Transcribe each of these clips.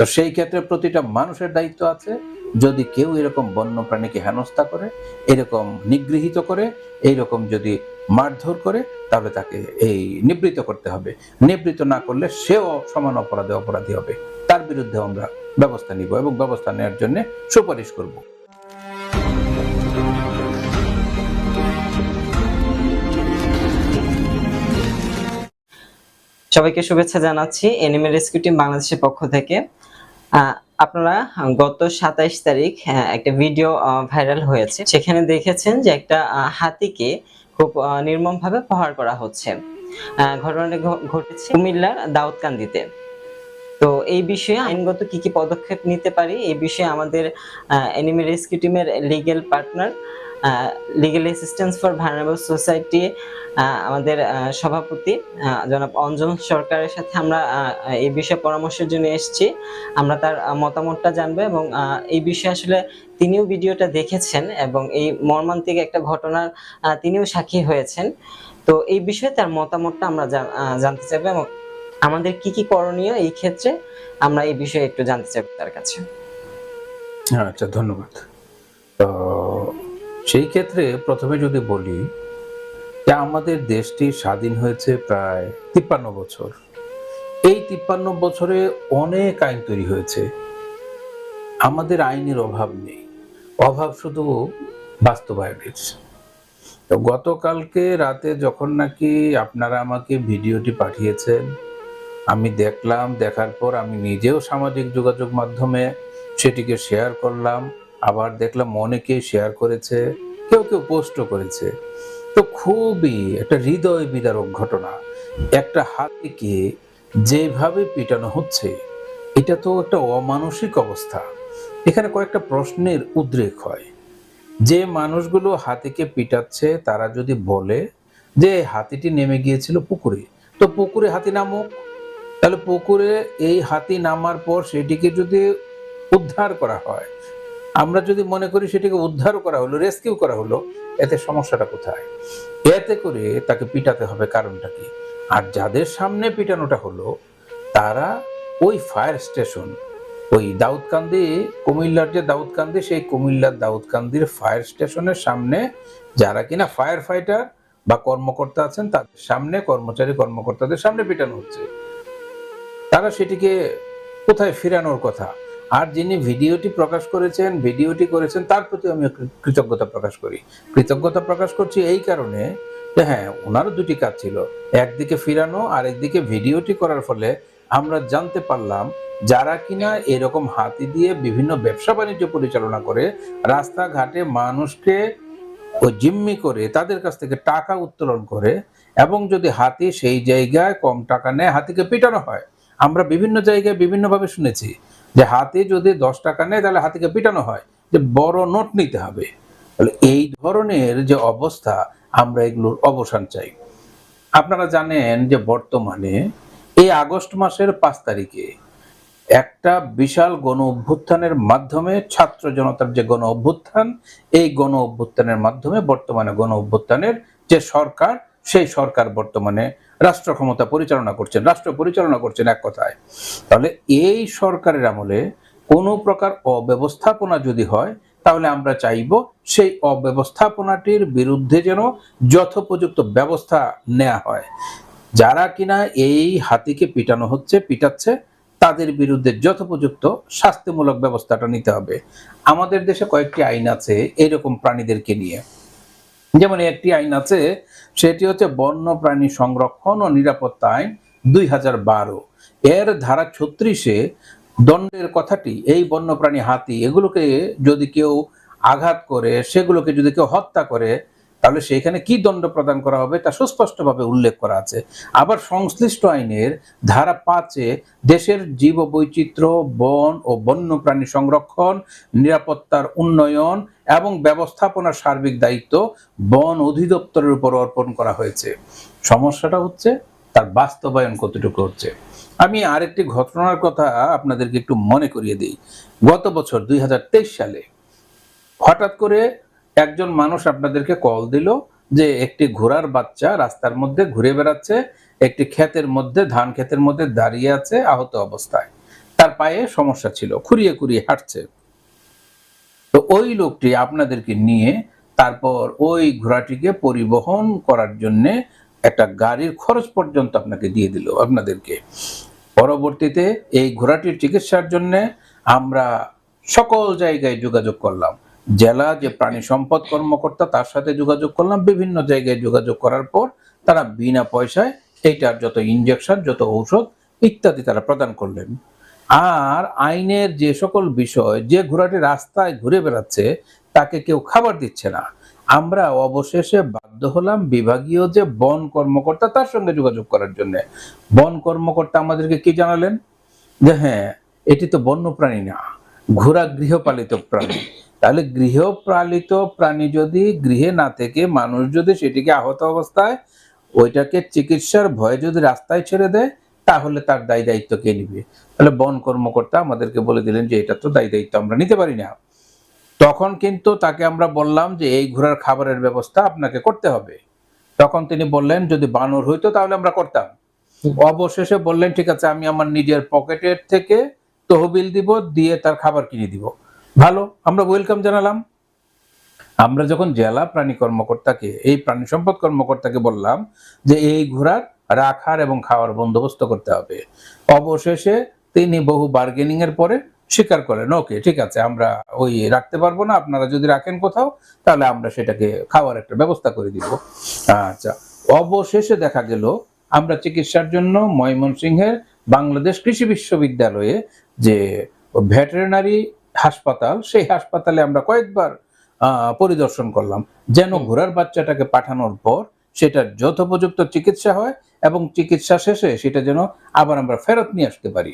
তো সেই ক্ষেত্রে প্রতিটা মানুষের দায়িত্ব আছে। যদি কেউ এরকম বন্য প্রাণীকে হেনস্থা করে, এরকম নিগৃহীত করে এইরকম যদি মারধর করে, তাহলে তাকে এই নিবৃত করতে হবে। নিবৃত না করলে সেও সমান অপরাধে অপরাধী হবে। তার বিরুদ্ধে আমরা ব্যবস্থা নিব এবং ব্যবস্থা নেওয়ার জন্য সুপারিশ করব। সবাইকে শুভেচ্ছা জানাচ্ছি। এনিমে রেস্কিউ টিম বাংলাদেশের পক্ষ থেকে। আপনারা গত সাতাইশ তারিখ একটা ভিডিও ভাইরাল হয়েছে। সেখানে দেখেছেন যে একটা হাতিকে খুব নির্মমভাবে প্রহার করা হচ্ছে। ঘটনাটি ঘটেছে কুমিল্লার দাউদকান্দিতে। তো এই বিষয়ে আইনগত কি কি পদক্ষেপ নিতে পারি? এই বিষয়ে আমাদের এনিমি রেস্কিউ টিমের legal partner legal assistance for vulnerable society আমাদের সভাপতি জনাব অঞ্জন সরকারের সাথে আমরা এই বিষয়ে পরামর্শের জন্য এসেছি। আমরা তার মতামতটা জানব এবং এই বিষয়ে আসলে তিনিও ভিডিওটা দেখেছেন এবং এই মর্মান্তিক একটা ঘটনার তিনিও সাক্ষী হয়েছেন। তো এই বিষয়ে তার মতামতটা আমরা জানতে চাইব এবং আমাদের কি কি করণীয় এই ক্ষেত্রে আমরা এই বিষয়ে একটু জানতে চাইব তার কাছে। আচ্ছা ধন্যবাদ। তো সেই ক্ষেত্রে প্রথমে যদি বলি, যে আমাদের দেশটি স্বাধীন হয়েছে প্রায় তিপ্পান্ন বছর। এই তিপ্পান্ন বছরে অনেক আইন তৈরি হয়েছে। আমাদের আইনের অভাব নেই। অভাব শুধু বাস্তবায়নের। তো গতকালকে রাতে যখন নাকি আপনারা আমাকে ভিডিওটি পাঠিয়েছেন, আমি দেখলাম, দেখার পর আমি নিজেও সামাজিক যোগাযোগ মাধ্যমে সেটিকে শেয়ার করলাম। আবার দেখলাম অনেকেই শেয়ার করেছে, কেউ কেউ পোস্টও করেছে। তো খুবই একটা হৃদয় বিদারক ঘটনা। একটা হাতিকে যেভাবে পিটানো হচ্ছে, এটা তো একটা অমানসিক অবস্থা। এখানে কয়েকটা প্রশ্নের উদ্রেক হয়। যে মানুষগুলো হাতিকে পিটাচ্ছে, তারা যদি বলে যে হাতিটি নেমে গিয়েছিল পুকুরে, তো পুকুরে হাতি নামুক। তাহলে পুকুরে এই হাতি নামার পর সেটিকে যদি উদ্ধার করা হয় আমরা যদি মনে করি সেটিকে উদ্ধার করা হলো রেস্কিউ করা হলো, এতে সমস্যাটা কোথায়? এতে করে তাকে পিটাতে হবে কারণটা কি? আর যাদের সামনে পিটানোটা হলো, তারা ওই ফায়ার স্টেশন ওই দাউদকান্দি, কুমিল্লার যে দাউদকান্দি, সেই কুমিল্লার দাউদকান্দির ফায়ার স্টেশনের সামনে যারা কিনা ফায়ার ফাইটার বা কর্মকর্তা আছেন, তাদের সামনে কর্মচারী, কর্মকর্তাদের সামনে পিটানো হচ্ছে। তারা সেটিকে কোথায় ফেরানোর কথা? আর যিনি ভিডিওটি প্রকাশ করেছেন, ভিডিওটি করেছেন, তার প্রতি আমি কৃতজ্ঞতা প্রকাশ করি। কৃতজ্ঞতা প্রকাশ করছি এই কারণে যে হ্যাঁ ওনারও দুটি কাজ ছিল। একদিকে ফিরানো আর একদিকে ভিডিওটি করার ফলে আমরা জানতে পারলাম যারা কিনা এরকম হাতি দিয়ে বিভিন্ন ব্যবসা বাণিজ্য পরিচালনা করে, রাস্তাঘাটে মানুষকে ওই জিম্মি করে তাদের কাছ থেকে টাকা উত্তোলন করে এবং যদি হাতি সেই জায়গায় কম টাকা নেয়, হাতিকে পিটানো হয়। আমরা বিভিন্ন জায়গায় বিভিন্নভাবে শুনেছি যে হাতি যদি দশ টাকা নেয়, তাহলে হাতিকে পিটানো হয়। যে বড় নোট নিতে হবে। তাহলে এই ধরনের যে অবস্থা, আমরা এগুলোর অবসান চাই। আপনারা জানেন যে বর্তমানে এই আগস্ট মাসের পাঁচ তারিখে একটা বিশাল গণ অভ্যুত্থানের মাধ্যমে ছাত্র জনতার যে গণ অভ্যুত্থান, এই গণ অভ্যুত্থানের মাধ্যমে বর্তমানে গণ অভ্যুত্থানের যে সরকার, সেই সরকার বর্তমানে রাষ্ট্র ক্ষমতা পরিচালনা করছেন। রাষ্ট্র পরিচালনা করছেন এক কথায়। তাহলে এই সরকারের আমলে কোনো প্রকার অব্যবস্থাপনা যদি হয়, তাহলে আমরা চাইব সেই অব্যবস্থাপনাটির বিরুদ্ধে যেন যথোপযুক্ত ব্যবস্থা নেওয়া হয়। যারা কিনা এই হাতিকে পিটানো হচ্ছে, পিটাচ্ছে, তাদের বিরুদ্ধে যথোপযুক্ত শাস্তিমূলক ব্যবস্থাটা নিতে হবে। আমাদের দেশে কয়েকটি আইন আছে এরকম প্রাণীদেরকে নিয়ে। যেমন একটি আইন আছে, সেটি হচ্ছে বন্য প্রাণী সংরক্ষণ ও নিরাপত্তা আইন দুই হাজার বারো। এর ধারা ছত্রিশে দণ্ডের কথাটি, এই বন্যপ্রাণী হাতি, এগুলোকে যদি কেউ আঘাত করে, সেগুলোকে যদি কেউ হত্যা করে তাহলে সেখানে কি দণ্ড প্রদান করা হবে তা সুস্পষ্টভাবে উল্লেখ করা আছে। আবার সংশ্লিষ্ট আইনের ধারা পাঁচে দেশের জীব বৈচিত্র্য বন ও বন্যপ্রাণী সংরক্ষণ, নিরাপত্তার উন্নয়ন এবং ব্যবস্থাপনার সার্বিক দায়িত্ব বন অধিদপ্তরের উপর অর্পণ করা হয়েছে। সমস্যাটা হচ্ছে তার বাস্তবায়ন কতটুকু হচ্ছে। আমি আরেকটি ঘটনার কথা আপনাদেরকে একটু মনে করিয়ে দিই। গত বছর দুই হাজার তেইশ সালে হঠাৎ করে একজন মানুষ আপনাদেরকে কল দিল যে একটি ঘোড়ার বাচ্চা রাস্তার মধ্যে ঘুরে বেড়াচ্ছে, একটি ক্ষেতের মধ্যে, ধান ক্ষেতের মধ্যে দাঁড়িয়ে আছে আহত অবস্থায়। তার পায়ে সমস্যা ছিল, খুঁড়িয়ে খুঁড়িয়ে হাঁটছে। তো ওই লোকটি আপনাদেরকে নিয়ে তারপর ওই ঘোড়াটিকে পরিবহন করার জন্য একটা গাড়ির খরচ পর্যন্ত আপনাকে দিয়ে দিল আপনাদেরকে। পরবর্তীতে এই ঘোড়াটির চিকিৎসার জন্য আমরা সকল জায়গায় যোগাযোগ করলাম। জেলা যে প্রাণী সম্পদ কর্মকর্তা, তার সাথে যোগাযোগ করলাম। বিভিন্ন জায়গায় যোগাযোগ করার পর তারা বিনা পয়সায় এইটার যত ইঞ্জেকশন যত ঔষধ ইত্যাদি তারা প্রদান করলেন। আর আইনের যে সকল বিষয়, যে ঘোড়াটি রাস্তায় ঘুরে বেড়াচ্ছে, তাকে কেউ খাবার দিচ্ছে না। আমরা অবশেষে বাধ্য হলাম বিভাগীয় যে বন কর্মকর্তা, তার সঙ্গে যোগাযোগ করার জন্য। বন কর্মকর্তা আমাদেরকে কি জানালেন? যে হ্যাঁ এটি তো বন্য প্রাণী না, ঘোড়া গৃহপালিত প্রাণী। তাহলে গৃহপালিত প্রাণী যদি গৃহে না থেকে মানুষ যদি সেটিকে আহত অবস্থায় ওইটাকে চিকিৎসার ভয়ে যদি রাস্তায় ছেড়ে দেয় তাহলে তার দায় দায়িত্ব কে নিবে? তাহলে বন কর্মকর্তা আমাদেরকে বলে দিলেন যে এটা তো দায় দায়িত্ব আমরা নিতে পারি না। তখন কিন্তু তাকে আমরা বললাম যে এই ঘোড়ার খাবারের ব্যবস্থা আপনাকে করতে হবে। তখন তিনি বললেন যদি বানর হইতো তাহলে আমরা করতাম। অবশেষে বললেন ঠিক আছে আমি আমার নিজের পকেটের থেকে তহবিল দিব দিয়ে তার খাবার কিনে দিব। ভালো, আমরা ওয়েলকাম জানালাম। আমরা যখন জেলা প্রাণী কর্মকর্তাকে, এই প্রাণী সম্পদ কর্মকর্তাকে বললাম যে এই ঘোড়ার রাখার এবং খাওয়ার বন্দোবস্ত করতে হবে। অবশেষে তিনি বহু বার্গেনিং এর পরে স্বীকার করেন, ওকে, ঠিক আছে, আমরা ওই রাখতে পারব না, আপনারা যদি রাখেন কোথাও, তাহলে আমরা সেটাকে খাওয়ার একটা ব্যবস্থা করে দিব। আচ্ছা অবশেষে দেখা গেল, আমরা চিকিৎসার জন্য ময়মনসিংহের বাংলাদেশ কৃষি বিশ্ববিদ্যালয়ে যে ভেটেরিনারি হাসপাতাল, সেই হাসপাতালে আমরা কয়েকবার পরিদর্শন করলাম। যেন ঘোড়ার বাচ্চাটাকে পাঠানোর পর সেটার যথোপযুক্ত চিকিৎসা হয় এবং চিকিৎসা শেষে সেটা যেন আবার আমরা ফেরত নিয়ে আসতে পারি।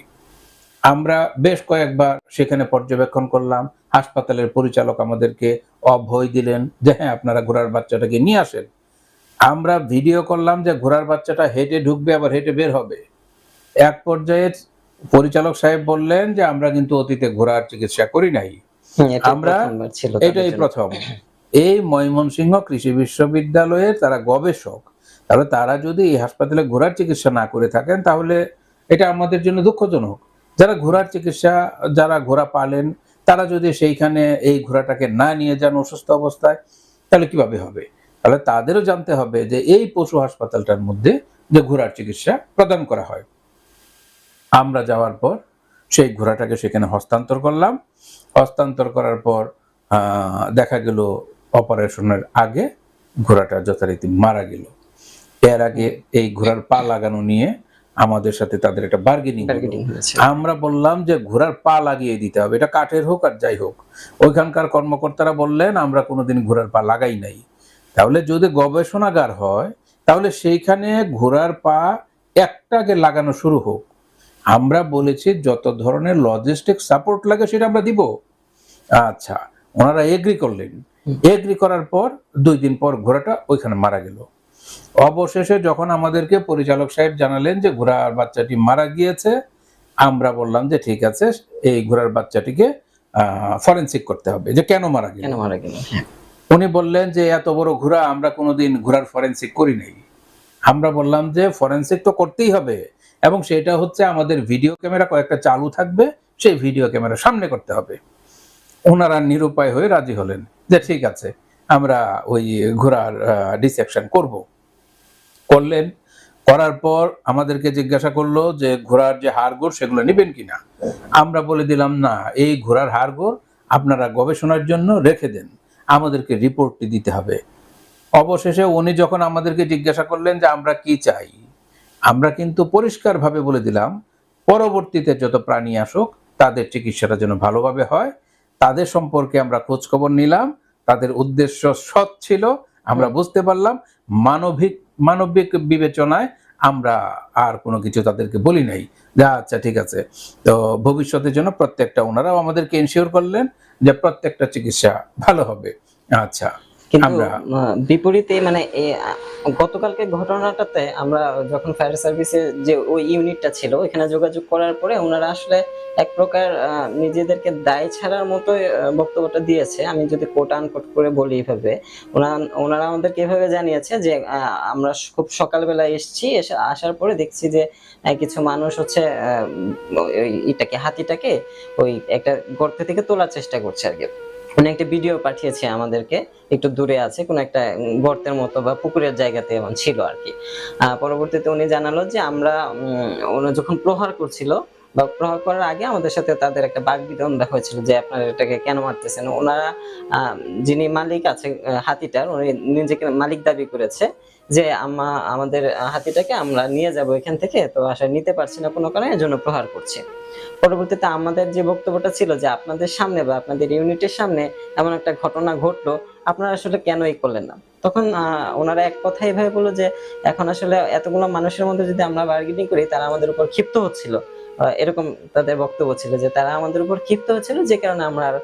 আমরা বেশ কয়েকবার সেখানে পর্যবেক্ষণ করলাম। হাসপাতালের পরিচালক আমাদেরকে অভয় দিলেন যে হ্যাঁ আপনারা ঘোড়ার বাচ্চাটাকে নিয়ে আসেন। আমরা ভিডিও করলাম যে, ঘোড়ার বাচ্চাটা হেঁটে ঢুকবে, আবার হেঁটে বের হবে। এক পর্যায়ে পরিচালক সাহেব বললেন যে আমরা কিন্তু অতীতে ঘোড়ার চিকিৎসা করি নাই। আমরা- ছিল তাদের এটাই প্রথম। এই ময়মনসিংহ কৃষি বিশ্ববিদ্যালয়ের তারা গবেষক তাহলে তারা যদি এই হাসপাতালে ঘোড়ার চিকিৎসা না করে থাকেন তাহলে এটা আমাদের জন্য দুঃখজনক। যারা ঘোড়ার চিকিৎসা যারা ঘোড়া পালেন তারা যদি সেইখানে এই ঘোড়াটাকে না নিয়ে যান অসুস্থ অবস্থায় তাহলে কীভাবে হবে? তাহলে তাদেরও জানতে হবে যে এই পশু হাসপাতালটার মধ্যে যে ঘোড়ার চিকিৎসা প্রদান করা হয়। আমরা যাওয়ার পর সেই ঘোড়াটাকে সেখানে হস্তান্তর করলাম। হস্তান্তর করার পর আহ, দেখা গেল অপারেশনের আগে ঘোড়াটা যথারীতি মারা গেল। এর আগে এই ঘোড়ার পা লাগানো নিয়ে আমাদের সাথে তাদের একটা বার্গেনিং আমরা বললাম যে ঘোড়ার পা লাগিয়ে দিতে হবে এটা কাঠের হোক আর যাই হোক। ওইখানকার কর্মকর্তারা বললেন আমরা কোনোদিন ঘোড়ার পা লাগাই নাই। তাহলে যদি গবেষণাগার হয় তাহলে সেইখানে ঘোড়ার পা একটাকে লাগানো শুরু হোক। আমরা বলেছি যত ধরনের লজিস্টিক সাপোর্ট লাগে সেটা আমরা দিব। আচ্ছা ওনারা এগ্রি করলেন। এগ্রি করার পর দুই দিন পর ঘোড়াটা ওইখানে মারা গেল। অবশেষে যখন আমাদেরকে পরিচালক সাহেব জানালেন যে ঘোড়ার বাচ্চাটি মারা গিয়েছে আমরা বললাম যে ঠিক আছে এই ঘোড়ার বাচ্চাটিকে ফরেন্সিক করতে হবে যে কেন মারা গেল। কেন মারা গেল। উনি বললেন যে এত বড় ঘোড়া আমরা কোনোদিন ঘোড়ার ফরেন্সিক করি নাই। আমরা বললাম যে ফরেন্সিক তো করতেই হবে। এবং সেটা হচ্ছে আমাদের ভিডিও ক্যামেরা কয়েকটা চালু থাকবে, সেই ভিডিও ক্যামেরা সামনে করতে হবে। ওনারা নিরুপায় হয়ে রাজি হলেন যে ঠিক আছে, আমরা ওই ঘোড়ার ডিসেকশন করব। করলেন, করার পর আমাদেরকে জিজ্ঞাসা করল যে ঘোড়ার যে হাড়গোড় সেগুলো নেবেন কিনা? আমরা বলে দিলাম, না, এই ঘোড়ার হাড়গোড় আপনারা গবেষণার জন্য রেখে দেন, আমাদেরকে রিপোর্টটি দিতে হবে। অবশেষে উনি যখন আমাদেরকে জিজ্ঞাসা করলেন যে আমরা কি চাই আমরা কিন্তু পরিষ্কারভাবে বলে দিলাম, পরবর্তীতে যত প্রাণী আসুক, তাদের চিকিৎসাটা যেন ভালোভাবে হয়। তাদের সম্পর্কে আমরা খোঁজখবর নিলাম, তাদের উদ্দেশ্য সৎ ছিল, আমরা বুঝতে পারলাম, মানবিক মানবিক বিবেচনায় আমরা আর কোনো কিছু তাদেরকে বলি নাই। যে আচ্ছা ঠিক আছে। তো ভবিষ্যতের জন্য প্রত্যেকটা ওনারাও আমাদেরকে ইনশিওর করলেন যে প্রত্যেকটা চিকিৎসা ভালো হবে। আচ্ছা। কিন্তু বিপরীতে মানে গতকালকে ঘটনাটাতে আমরা যখন ফায়ার সার্ভিসে যে ওই ইউনিটটা ছিল ওখানে যোগাযোগ করার পরে ওনারা আসলে এক প্রকার নিজেদেরকে দায় ছাড়ার মতো বক্তব্যটা দিয়েছে। আমি যদি কোট আনকোট করে বলি এইভাবে ওনারা আমাদেরকে এভাবে জানিয়েছে যে আমরা খুব সকালবেলা এসেছি এসে আসার পরে দেখছি যে কিছু মানুষ হচ্ছে ওই ইটাকে হাতিটাকে ওই একটা গর্ত থেকে তোলার চেষ্টা করছে আর কি। উনি একটা ভিডিও পাঠিয়েছে আমাদেরকে, একটু দূরে আছে, কোন একটা গর্তের মতো বা পুকুরের জায়গাতে এমন ছিল আর কি। পরবর্তীতে উনি জানালো যে আমরা উনি যখন প্রহার করছিল বা প্রহার করার আগে আমাদের সাথে তাদের একটা বাঘ বিদন্দা হয়েছিল যে আপনারা এটাকে কেন মারতেছেন? ওনারা যিনি মালিক আছে হাতিটার, উনি নিজেকে মালিক দাবি করেছে যে আমা, আমাদের হাতিটাকে আমরা নিয়ে যাব এখান থেকে, তো আসলে নিতে পারছি না কোনো কারণে, এজন্য প্রহার করছি। পরবর্তীতে আমাদের যে বক্তব্যটা ছিল যে আপনাদের সামনে বা আপনাদের ইউনিটের সামনে এমন একটা ঘটনা ঘটলো, আপনারা আসলে কেন এই করলেন না? তখন ওনারা এক কথাই ভাবে বলল যে, এখন আসলে এতগুলো মানুষের মধ্যে যদি আমরা বার্গেনিং করি, তারা আমাদের উপর ক্ষিপ্ত হচ্ছিল। এরকম তাদের বক্তব্য ছিল যে, তারা আমাদের উপর ক্ষিপ্ত হচ্ছিল, যে কারণে আমরা আর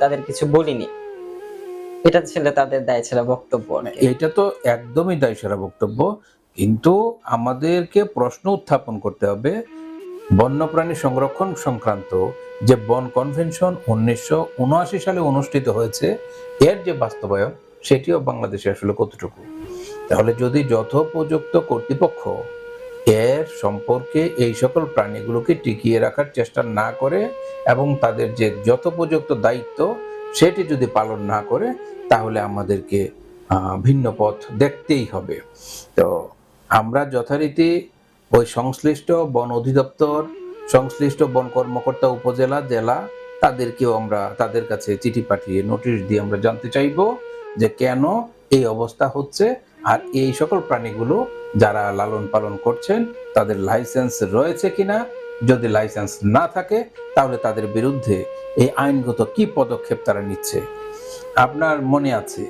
তাদের কিছু বলিনি। এটা ছিল তাদের দায় ছিল বক্তব্য এটা তো একদমই দায়সারা বক্তব্য। কিন্তু আমাদেরকে প্রশ্ন উত্থাপন করতে হবে বন্যপ্রাণী সংরক্ষণ সংক্রান্ত যে বন কনভেনশন উনিশশো উনআশি সালে অনুষ্ঠিত হয়েছে এর যে বাস্তবায়ন সেটিও বাংলাদেশে আসলে কতটুকু? তাহলে যদি যথোপযুক্ত কর্তৃপক্ষ এর সম্পর্কে এই সকল প্রাণীগুলোকে টিকিয়ে রাখার চেষ্টা না করে এবং তাদের যে যথোপযুক্ত দায়িত্ব সেটি যদি পালন না করে, তাহলে আমাদেরকে ভিন্ন পথ দেখতেই হবে। তো আমরা যথারীতি ওই সংশ্লিষ্ট বন অধিদপ্তর, সংশ্লিষ্ট বন কর্মকর্তা উপজেলা, জেলা, তাদেরকেও আমরা, তাদের কাছে চিঠি পাঠিয়ে নোটিশ দিয়ে আমরা জানতে চাইব যে কেন এই অবস্থা হচ্ছে আর এই সকল প্রাণীগুলো যারা লালন পালন করছেন, তাদের লাইসেন্স রয়েছে কিনা যদি লাইসেন্স না থাকে, তাহলে তাদের বিরুদ্ধে এই আইনগত কি পদক্ষেপ তারা নিচ্ছে? আপনার মনে আছে,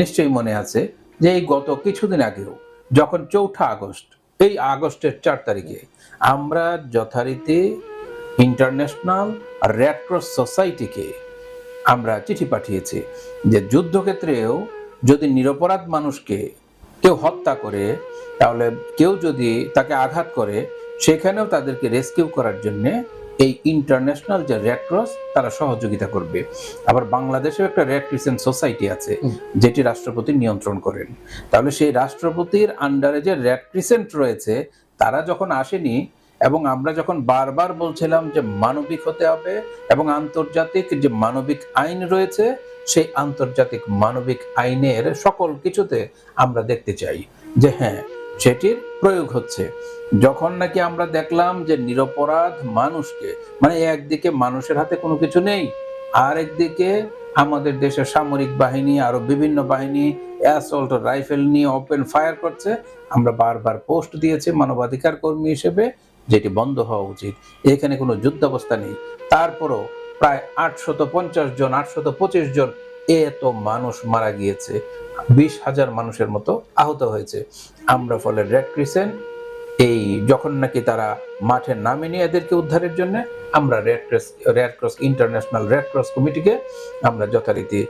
নিশ্চয়ই মনে আছে, যে এই গত কিছুদিন আগেও যখন চৌঠা আগস্ট, এই আগস্টের চার তারিখে আমরা যথারীতি ইন্টারন্যাশনাল রেড ক্রস সোসাইটিকে আমরা চিঠি পাঠিয়েছি যে যুদ্ধক্ষেত্রেও যদি নিরপরাধ মানুষকে কেউ হত্যা করে, তাহলে কেউ যদি তাকে আঘাত করে সেখানেও তাদেরকে রেস্কিউ করার জন্য এই ইন্টারন্যাশনাল যে রেড ক্রস তারা সহযোগিতা করবে। আবার বাংলাদেশেও একটা রেড ক্রিসেন্ট সোসাইটি আছে যেটি রাষ্ট্রপতি নিয়ন্ত্রণ করেন। তাহলে সেই রাষ্ট্রপতির আন্ডারে যে রেড ক্রিসেন্ট রয়েছে তারা যখন আসেনি এবং আমরা যখন বারবার বলছিলাম যে মানবিক হতে হবে এবং আন্তর্জাতিক যে মানবিক আইন রয়েছে সেই আন্তর্জাতিক মানবিক আইনের সকল কিছুতে আমরা দেখতে চাই যে হ্যাঁ সেটির প্রয়োগ হচ্ছে। যখন নাকি আমরা দেখলাম যে নিরপরাধ মানুষকে মানে একদিকে মানুষের হাতে কোনো কিছু নেই আর একদিকে আমাদের দেশের সামরিক বাহিনী আরও বিভিন্ন বাহিনী অ্যাসল্ট রাইফেল নিয়ে ওপেন ফায়ার করছে। আমরা বারবার পোস্ট দিয়েছি মানবাধিকার কর্মী হিসেবে, যেটি বন্ধ হওয়া উচিত। এখানে কোনো যুদ্ধাবস্থা নেই। তারপরও প্রায় আটশত পঞ্চাশ জন, আটশত পঁচিশ জন এত মানুষ মারা গিয়েছে, বিশ হাজার মানুষের মতো আহত হয়েছে। আমরা ফলে রেড ক্রিসেন্ট, এই যখন নাকি তারা মাঠে নামে নিয়ে এদেরকে উদ্ধারের জন্য, আমরা Red Cross Red Cross International Red Cross কমিটিকে আমরা যথারীতি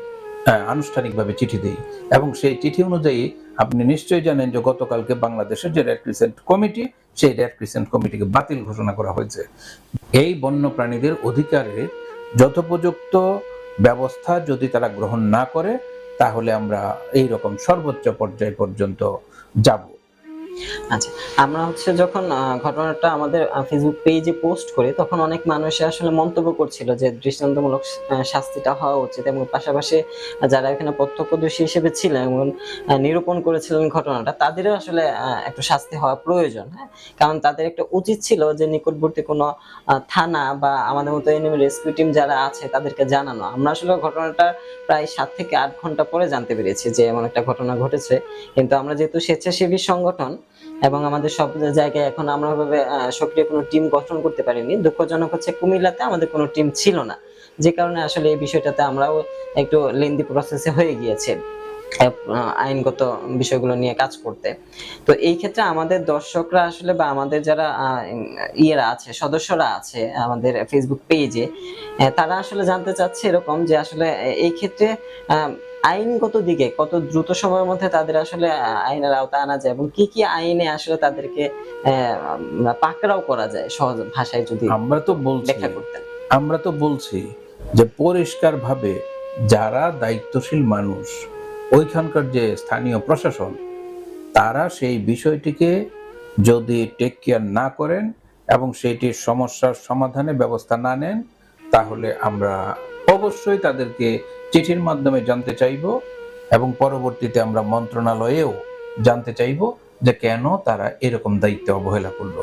আনুষ্ঠানিকভাবে চিঠি দিই। এবং সেই চিঠি অনুযায়ী আপনি নিশ্চয়ই জানেন যে গতকালকে বাংলাদেশের যে রেড ক্রিসেন্ট কমিটি, সেই রেড ক্রিসেন্ট কমিটিকে বাতিল ঘোষণা করা হয়েছে। এই বন্য প্রাণীদের অধিকারে যথোপযুক্ত ব্যবস্থা যদি তারা গ্রহণ না করে তাহলে আমরা এই রকম সর্বোচ্চ পর্যায় পর্যন্ত যাব। আচ্ছা আমরা হচ্ছে যখন ঘটনাটা আমাদের ফেসবুক পেজে পোস্ট করি, তখন অনেক মানুষ আসলে মন্তব্য করছিল যে দৃষ্টান্তমূলক শাস্তিটা হওয়া উচিত এবং পাশাপাশি যারা এখানে প্রত্যক্ষদর্শী হিসেবে ছিলেন এবং নিরূপণ করেছিলেন ঘটনাটা, তাদেরও আসলে একটু শাস্তি হওয়া প্রয়োজন হ্যাঁ? কারণ তাদের একটা উচিত ছিল যে নিকটবর্তী কোনো থানা বা আমাদের মতো এনিমি রেস্কিউ টিম যারা আছে তাদেরকে জানানো। আমরা আসলে ঘটনাটা প্রায় সাত থেকে আট ঘণ্টা পরে জানতে পেরেছি যে এমন একটা ঘটনা ঘটেছে। কিন্তু আমরা যেহেতু স্বেচ্ছাসেবী সংগঠন এবং আমাদের সব জায়গায় এখন আমরা আহ, সক্রিয় কোনো টিম গঠন করতে পারিনি। দুঃখজনক হচ্ছে কুমিল্লাতে আমাদের কোনো টিম ছিল না। যে কারণে আসলে এই বিষয়টাতে আমরাও একটু লেন্দি প্রসেসে হয়ে গিয়েছে আইনগত বিষয়গুলো নিয়ে কাজ করতে। তো এই ক্ষেত্রে আমাদের দর্শকরা আসলে বা আমাদের যারা ইয়েরা আছে সদস্যরা আছে আমাদের ফেসবুক পেজে তারা আসলে জানতে চাচ্ছে এরকম যে আসলে এই ক্ষেত্রে আইনগত দিকে কত দ্রুত সময়ের মধ্যে তাদের আসলে আইনের আওতা আনা যায় এবং কি কি আইনে আসলে তাদেরকে পাকড়াও করা যায় সহজ ভাষায় যদি আমরা তো বলছি আমরা তো বলছি যে পরিষ্কারভাবে যারা দায়িত্বশীল মানুষ ওইখানকার যে স্থানীয় প্রশাসন তারা সেই বিষয়টিকে যদি টেক কেয়ার না করেন এবং সেটির সমস্যার সমাধানে ব্যবস্থা না নেন তাহলে আমরা অবশ্যই তাদেরকে চিঠির মাধ্যমে জানতে চাইব এবং পরবর্তীতে আমরা মন্ত্রণালয়েও জানতে চাইব যে কেন তারা এরকম দায়িত্ব অবহেলা করল।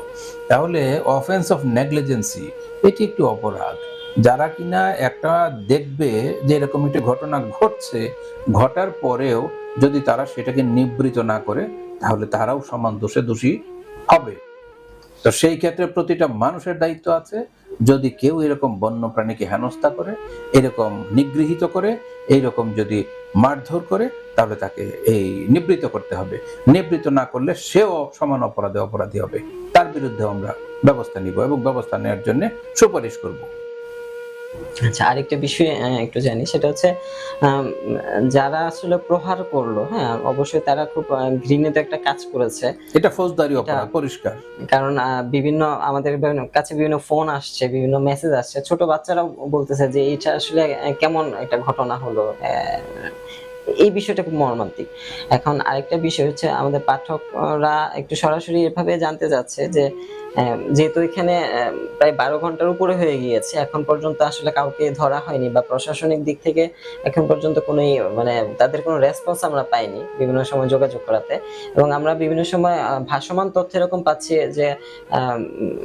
তাহলে অফেন্স অফ নেগলিজেন্সি এটি একটি অপরাধ। যারা কিনা একটা দেখবে যে এরকম একটি ঘটনা ঘটছে, ঘটার পরেও যদি তারা সেটাকে নিবৃত না করে, তাহলে তারাও সমান দোষে দোষী হবে। তো সেই ক্ষেত্রে প্রতিটা মানুষের দায়িত্ব আছে। যদি কেউ এরকম বন্য প্রাণীকে হেনস্থা করে, এরকম নিগৃহীত করে, এইরকম যদি মারধর করে, তাহলে তাকে এই নিবৃত করতে হবে। নিবৃত না করলে সেও সমান অপরাধে অপরাধী হবে। তার বিরুদ্ধে আমরা ব্যবস্থা নিব এবং ব্যবস্থা নেওয়ার জন্য সুপারিশ করব। আচ্ছা আরেকটা বিষয় একটু জানি। সেটা হচ্ছে যারা আসলে প্রহার করল হ্যাঁ অবশ্যই তারা খুব ঘৃণিত একটা কাজ করেছে। এটা ফৌজদারি অপরাধ পরিষ্কার। কারণ বিভিন্ন আমাদের কাছে বিভিন্ন ফোন আসছে বিভিন্ন মেসেজ আসছে। ছোট বাচ্চারাও বলতেছে যে এটা আসলে কেমন একটা ঘটনা হলো? আহ, এই বিষয়টা খুব মর্মান্তিক। এখন আরেকটা বিষয় হচ্ছে আমাদের পাঠকরা একটু সরাসরি এভাবে জানতে যাচ্ছে যে যেহেতু এখানে প্রায় বারো ঘণ্টার উপরে হয়ে গিয়েছে এখন পর্যন্ত আসলে কাউকে ধরা হয়নি বা প্রশাসনিক দিক থেকে এখন পর্যন্ত কোনো মানে তাদের কোনো রেসপন্স আমরা পাইনি বিভিন্ন সময় যোগাযোগ করাতে। এবং আমরা বিভিন্ন সময় ভাসমান তথ্য এরকম পাচ্ছি যে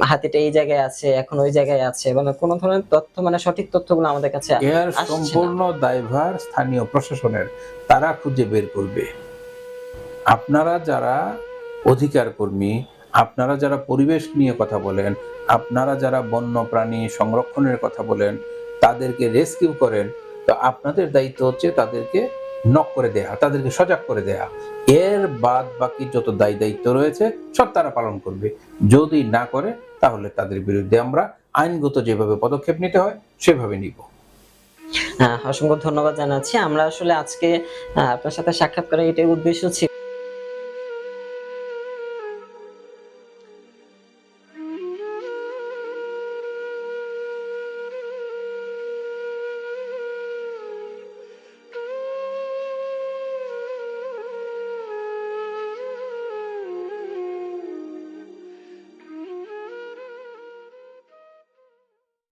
হাতিটা এই জায়গায় আছে এখন ওই জায়গায় আছে মানে কোনো ধরনের তথ্য মানে সঠিক তথ্যগুলো আমাদের কাছে এর সম্পূর্ণ দায়ভার স্থানীয় প্রশাসনের তারা খুঁজে বের করবে। আপনারা যারা অধিকার কর্মী আপনারা যারা পরিবেশ নিয়ে কথা বলেন, আপনারা যারা বন্য প্রাণী সংরক্ষণের কথা বলেন, তাদেরকে রেস্কিউ করেন, তো আপনাদের দায়িত্ব হচ্ছে তাদেরকে নক করে দেয়া, তাদেরকে সজাগ করে দেয়া। এর বাদ বাকি যত দায় দায়িত্ব রয়েছে, সব তারা পালন করবে। যদি না করে, তাহলে তাদের বিরুদ্ধে আমরা আইনগত যেভাবে পদক্ষেপ নিতে হয়, সেভাবে নিব। অসংখ্য ধন্যবাদ জানাচ্ছি। আমরা আসলে আজকে আপনার সাথে সাক্ষাৎ করার এটাই উদ্দেশ্য ছিল।